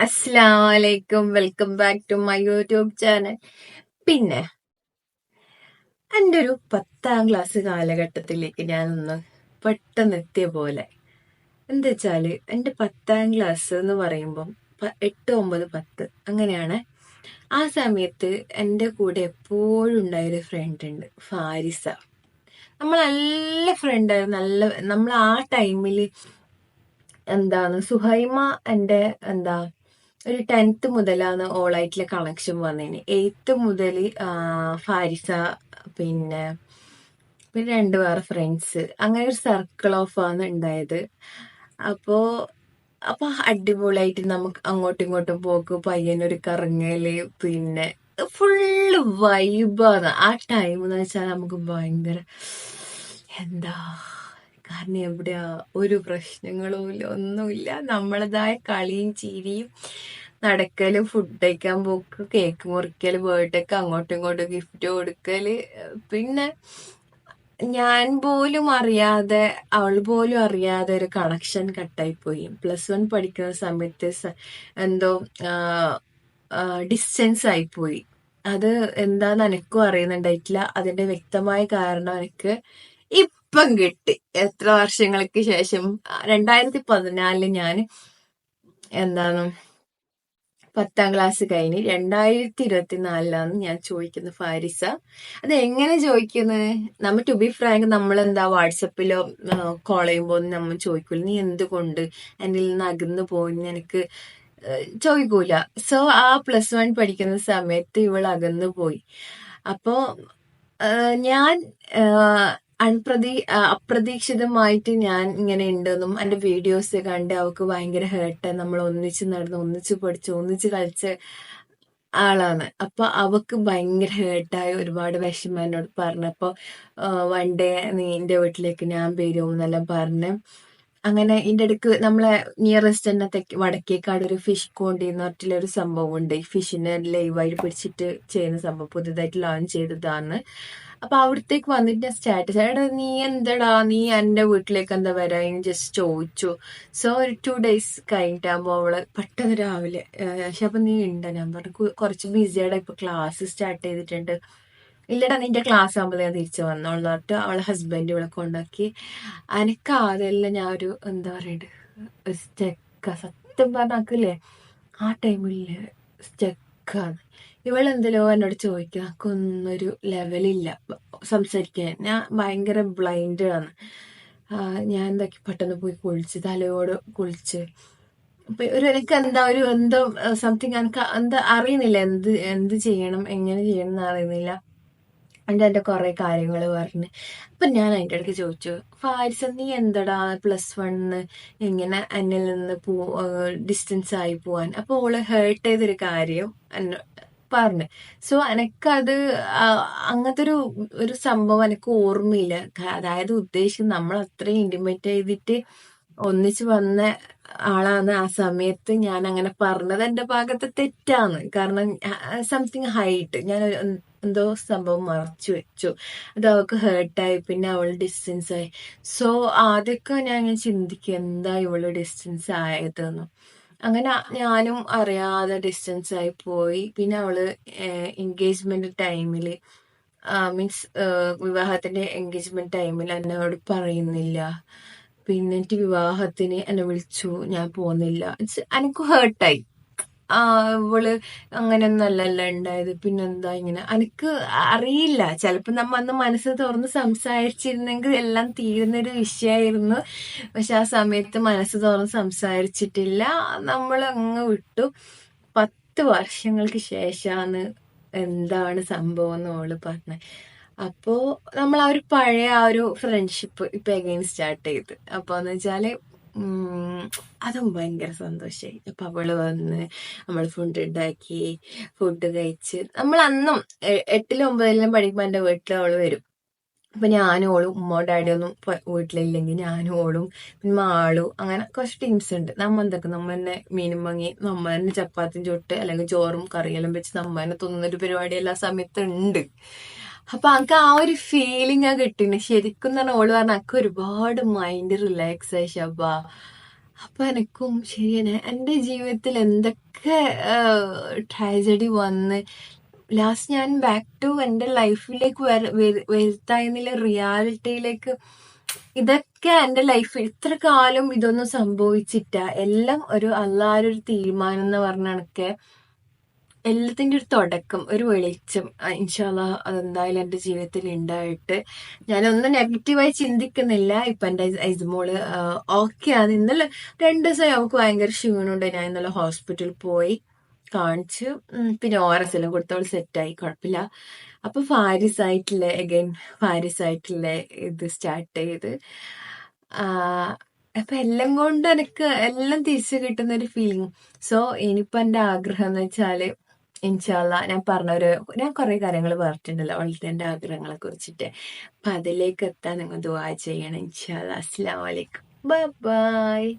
അസ്സലാമലൈക്കും. Welcome back to my YouTube channel. പിന്നെ എന്റെ ഒരു പത്താം ക്ലാസ് കാലഘട്ടത്തിലേക്ക് ഞാനൊന്ന് പെട്ടെന്ന് എത്തിയ പോലെ. എന്താ വെച്ചാൽ എന്റെ പത്താം ക്ലാസ് എന്ന് പറയുമ്പം എട്ട് ഒമ്പത് പത്ത് അങ്ങനെയാണ്. ആ സമയത്ത് എന്റെ കൂടെ എപ്പോഴും ഉണ്ടായൊരു ഫ്രണ്ട് ഉണ്ട് ഫാരിസ. നമ്മൾ നല്ല ഫ്രണ്ടായിരുന്നു നല്ല നമ്മൾ ആ ടൈമിൽ എന്താണ് സുഹൈമ എന്റെ എന്താ ഒരു ടെൻത്ത് മുതലാണ് ഓളായിട്ടുള്ള കണക്ഷൻ വന്നതിന് എയ്ത്ത് മുതൽ ഫാരിസ പിന്നെ പിന്നെ രണ്ട് വേറെ ഫ്രണ്ട്സ് അങ്ങനെ ഒരു സർക്കിൾ ഓഫ് ആണ് ഉണ്ടായത് അപ്പോ അപ്പൊ അടിപൊളിയായിട്ട് നമുക്ക് അങ്ങോട്ടും ഇങ്ങോട്ടും പോക്ക് പയ്യനൊരു കറങ്ങൽ പിന്നെ ഫുള്ള് വൈബാണ് ആ ടൈം എന്ന് വെച്ചാൽ നമുക്ക് ഭയങ്കര എന്താ കാരണം എവിടെ ഒരു പ്രശ്നങ്ങളും ഇല്ല ഒന്നുമില്ല. നമ്മളതായ കളിയും ചിരിയും നടക്കൽ ഫുഡ് കഴിക്കാൻ പോക്ക് കേക്ക് മുറിക്കൽ ബർത്ത്ഡേക്ക് അങ്ങോട്ടും ഇങ്ങോട്ടും ഗിഫ്റ്റ് കൊടുക്കൽ പിന്നെ ഞാൻ പോലും അറിയാതെ അവൾ പോലും അറിയാതെ ഒരു കണക്ഷൻ കട്ടായി പോയി. പ്ലസ് വൺ പഠിക്കുന്ന സമയത്ത് എന്തോ ഡിസ്റ്റൻസ് ആയിപ്പോയി അത് എന്താന്ന് എനിക്കും അറിയുന്നുണ്ടായിട്ടില്ല. അതിന്റെ വ്യക്തമായ കാരണം എനിക്ക് ഇപ്പം കിട്ടി. എത്ര വർഷങ്ങൾക്ക് ശേഷം? രണ്ടായിരത്തി പതിനാലിൽ ഞാൻ എന്താണ് പത്താം ക്ലാസ് കഴിഞ്ഞ് രണ്ടായിരത്തി ഇരുപത്തിനാലിലാണ് ഞാൻ ചോദിക്കുന്നത് ഫാരിസ. അത് എങ്ങനെ ചോദിക്കുന്നത് നമ്മൾ ടു ബി ഫ്രാങ്ക് നമ്മൾ എന്താ വാട്സപ്പിലോ കോൾ ചെയ്യുമ്പോൾ നമ്മൾ ചോദിക്കൂല. നീ എന്തുകൊണ്ട് എന്നിൽ നിന്ന് അകന്നു പോയി എനിക്ക് ചോദിക്കൂല. സോ ആ പ്ലസ് വൺ പഠിക്കുന്ന സമയത്ത് ഇവൾ അകന്നു പോയി. അപ്പോൾ ഞാൻ അൺപ്രതീ അപ്രതീക്ഷിതമായിട്ട് ഞാൻ ഇങ്ങനെ ഉണ്ടെന്നും എന്റെ വീഡിയോസ് കണ്ട് അവൾക്ക് ഭയങ്കര ഹേർട്ട് നമ്മൾ ഒന്നിച്ച് നടന്ന് ഒന്നിച്ച് പഠിച്ച് ഒന്നിച്ച് കളിച്ച ആളാണ്. അപ്പൊ അവക്ക് ഭയങ്കര ഹേർട്ടായി ഒരുപാട് വിഷമം എന്നോട് പറഞ്ഞപ്പോ വൺ ഡേ നീ എന്റെ വീട്ടിലേക്ക് ഞാൻ വരും എന്നെല്ലാം പറഞ്ഞ്. അങ്ങനെ ഇതിന്റെ ഇടയ്ക്ക് നമ്മളെ നിയറസ്റ്റ് തന്നെ തെക്ക് വടക്കേക്കാട് ഒരു ഫിഷ് കോണ്ടി എന്ന് പറഞ്ഞിട്ടുള്ള ഒരു സംഭവം ഉണ്ട് ഈ ഫിഷിനെ ലൈവായിട്ട് പിടിച്ചിട്ട് ചെയ്യുന്ന സംഭവം പുതിയതായിട്ട് ലോഞ്ച് ചെയ്തതാണ്. അപ്പൊ അവിടത്തേക്ക് വന്നിട്ട് ഞാൻ സ്റ്റാറ്റസ് എടാ നീ എന്തടാ? നീ എന്റെ വീട്ടിലേക്ക് എന്താ വരാ? ജസ്റ്റ് ചോദിച്ചു. സോ ഒരു ടു ഡേയ്സ് കഴിഞ്ഞിട്ടാകുമ്പോ അവൾ പെട്ടെന്ന് രാവിലെ പക്ഷെ അപ്പൊ നീ ഉണ്ടോ ഞാൻ പറഞ്ഞു "കു- കുറച്ച് ബിസിയാടാ ഇപ്പൊ ക്ലാസ് സ്റ്റാർട്ട് ചെയ്തിട്ടുണ്ട്. ഇല്ലടാ നിന്റെ ക്ലാസ് ആകുമ്പോൾ ഞാൻ തിരിച്ചു വന്നോളൂ പറഞ്ഞിട്ട് അവളെ ഹസ്ബൻഡ് ഇവിടെ കൊണ്ടാക്കി. എനിക്ക് അതെല്ലാം ഞാൻ ഒരു എന്താ പറയണ്ട്? സ്റ്റെക്ക. സത്യം പറഞ്ഞാക്കില്ലേ ആ ടൈമിൽ സ്റ്റെക്കാണ് ഇവളെന്തല്ലോ എന്നോട് ചോദിക്കുക എനിക്കൊന്നൊരു ലെവലില്ല സംസാരിക്കാൻ. ഞാൻ ഭയങ്കര ബ്ലൈൻഡ് ആണ്. ഞാൻ എന്താക്കി പെട്ടെന്ന് പോയി കുളിച്ച് തലയോട് കുളിച്ച്. ഒരു എനിക്ക് എന്താ ഒരു എന്തോ സംതിങ് എനിക്ക് എന്താ അറിയുന്നില്ല. എന്ത് എന്ത് ചെയ്യണം എങ്ങനെ ചെയ്യണം എന്ന് അറിയുന്നില്ല. എന്റെ എന്റെ കുറേ കാര്യങ്ങൾ പറഞ്ഞ്. അപ്പൊ ഞാൻ അതിന്റെ ഇടയ്ക്ക് ചോദിച്ചു. ഫാരിസ നീ എന്തടാ പ്ലസ് വണ്ണിന്ന് ഇങ്ങനെ എന്നിൽ നിന്ന് പോ ഡിസ്റ്റൻസ് ആയി പോവാൻ? അപ്പൊ ഓൾ ഹേർട്ട് ചെയ്തൊരു കാര്യം പറഞ്ഞു. സോ എനക്കത് അങ്ങനത്തെ ഒരു ഒരു സംഭവം എനിക്ക് ഓർമ്മയില്ല. അതായത് ഉദ്ദേശം നമ്മൾ അത്രയും ഇന്റിമേറ്റ് ചെയ്തിട്ട് ഒന്നിച്ച് വന്ന ആളാണ് ആ സമയത്ത് ഞാൻ അങ്ങനെ പറഞ്ഞത്. എന്റെ ഭാഗത്ത് തെറ്റാണ് കാരണം സംതിങ് ഹൈറ്റ് ഞാൻ എന്തോ സംഭവം മറച്ചു വെച്ചു. അത് അവൾക്ക് ഹേർട്ടായി പിന്നെ അവൾ ഡിസ്റ്റൻസ് ആയി. സോ ആദ്യമൊക്കെ ഞാൻ ഇങ്ങനെ ചിന്തിക്കും എന്താ ഇവൾ ഡിസ്റ്റൻസ് ആയതെന്ന്. അങ്ങനെ ഞാനും അറിയാതെ ഡിസ്റ്റൻസ് ആയി പോയി. പിന്നെ അവൾ എൻഗേജ്മെന്റ് ടൈമിൽ മീൻസ് വിവാഹത്തിന്റെ എൻഗേജ്മെന്റ് ടൈമിൽ എന്നോട് പറയുന്നില്ല. പിന്നെ എനിക്ക് വിവാഹത്തിന് എന്നെ വിളിച്ചു. ഞാൻ പോകുന്നില്ല എനിക്ക് ഹേർട്ടായി ആ ഇവൾ അങ്ങനെയൊന്നും അല്ലല്ല ഉണ്ടായത്. പിന്നെന്താ ഇങ്ങനെ? എനിക്ക് അറിയില്ല. ചിലപ്പോ നമ്മ അന്ന് മനസ്സ് തുറന്ന് സംസാരിച്ചിരുന്നെങ്കിൽ എല്ലാം തീരുന്നൊരു വിഷയമായിരുന്നു പക്ഷെ ആ സമയത്ത് മനസ്സ് തുറന്ന് സംസാരിച്ചിട്ടില്ല. നമ്മൾ അങ്ങ് വിട്ടു. പത്ത് വർഷങ്ങൾക്ക് ശേഷമാണ് എന്താണ് സംഭവം എന്ന് ഓൾ പറഞ്ഞത് അപ്പോ നമ്മൾ ആ ഒരു പഴയ ആ ഒരു ഫ്രണ്ട്ഷിപ്പ് ഇപ്പൊ എഗൈൻ സ്റ്റാർട്ട് ചെയ്ത്. അപ്പൊന്ന് വെച്ചാൽ അതും ഭയങ്കര സന്തോഷമായി അപ്പൊ അവൾ വന്ന് നമ്മൾ ഫുഡ് ഉണ്ടാക്കി ഫുഡ് കഴിച്ച്. നമ്മൾ അന്നും എട്ടിലും ഒമ്പതിലും പഠിക്കുമ്പോ എന്റെ വീട്ടിൽ അവൾ വരും. അപ്പൊ ഞാനും ഓളും ഉമ്മോ ഡാഡി ഒന്നും വീട്ടിലില്ലെങ്കിൽ ഞാനും ഓളും പിന്നെ മാളും അങ്ങനെ കുറച്ച് ടീംസ് ഉണ്ട് നമ്മ എന്തൊക്കെ? നമ്മ തന്നെ മീനും വാങ്ങി നമ്മ തന്നെ ചപ്പാത്തിയും ചുട്ട് അല്ലെങ്കിൽ ചോറും കറിയെല്ലാം വെച്ച് നമ്മ തന്നെ തിന്നൊരു പരിപാടി എല്ലാ സമയത്തും ഉണ്ട് അപ്പൊ അനക്ക് ആ ഒരു ഫീലിംഗ് ആ കിട്ടിന്. ശരിക്കും പറഞ്ഞ ഓൾ പറഞ്ഞ അനക്ക് ഒരുപാട് മൈൻഡ് റിലാക്സ് ആയി ശബ അപ്പൊ എനക്കും ശരിയാണ് എന്റെ ജീവിതത്തിൽ എന്തൊക്കെ ട്രാജഡി വന്ന് ലാസ്റ്റ് ഞാൻ ബാക്ക് ടു എന്റെ ലൈഫിലേക്ക് വരുത്തായെന്നുള്ള റിയാലിറ്റിയിലേക്ക് ഇതൊക്കെ എന്റെ ലൈഫിൽ ഇത്ര കാലം ഇതൊന്നും സംഭവിച്ചിട്ട. എല്ലാം ഒരു അല്ലാരൊരു തീരുമാനം എന്ന് പറഞ്ഞ കണക്കെ. എല്ലാത്തിന്റെ ഒരു തുടക്കം ഒരു വെളിച്ചം ഇൻഷാല്ല അതെന്തായാലും എന്റെ ജീവിതത്തിൽ ഉണ്ടായിട്ട്. ഞാനൊന്നും നെഗറ്റീവായി ചിന്തിക്കുന്നില്ല. ഇപ്പൊ എന്റെ ഐസ്മോൾ ഓക്കെ ആണ്. ഇന്നലെ രണ്ട് ദിവസം നമുക്ക് ഭയങ്കര ക്ഷീണമുണ്ട്. ഞാൻ ഇന്നലെ ഹോസ്പിറ്റലിൽ പോയി കാണിച്ചു. പിന്നെ ഓ ആർ എല്ലാം കൊടുത്തോൾ സെറ്റായി. കുഴപ്പമില്ല. അപ്പൊ ഫാരിസ് ആയിട്ടുള്ള അഗൈൻ ഫാരിസ് ആയിട്ടുള്ള ഇത് സ്റ്റാർട്ട് ചെയ്ത്. അപ്പൊ എല്ലാം കൊണ്ട് എനിക്ക് എല്ലാം തിരിച്ചു കിട്ടുന്ന ഒരു ഫീലിംഗ് സോ ഇനിയിപ്പോ എന്റെ ആഗ്രഹം എന്ന് വെച്ചാൽ ഇൻഷാല്ല ഞാൻ പറഞ്ഞ ഒരു ഞാൻ കുറെ കാര്യങ്ങൾ പറഞ്ഞിട്ടുണ്ടല്ലോ അവളുടെ എന്റെ ആഗ്രഹങ്ങളെ കുറിച്ചിട്ട്. അപ്പൊ അതിലേക്ക് എത്താൻ നിങ്ങൾ ദുവാ ചെയ്യണം ഇൻഷാല്ല അസ്സാം വലൈക്കും ബൈ.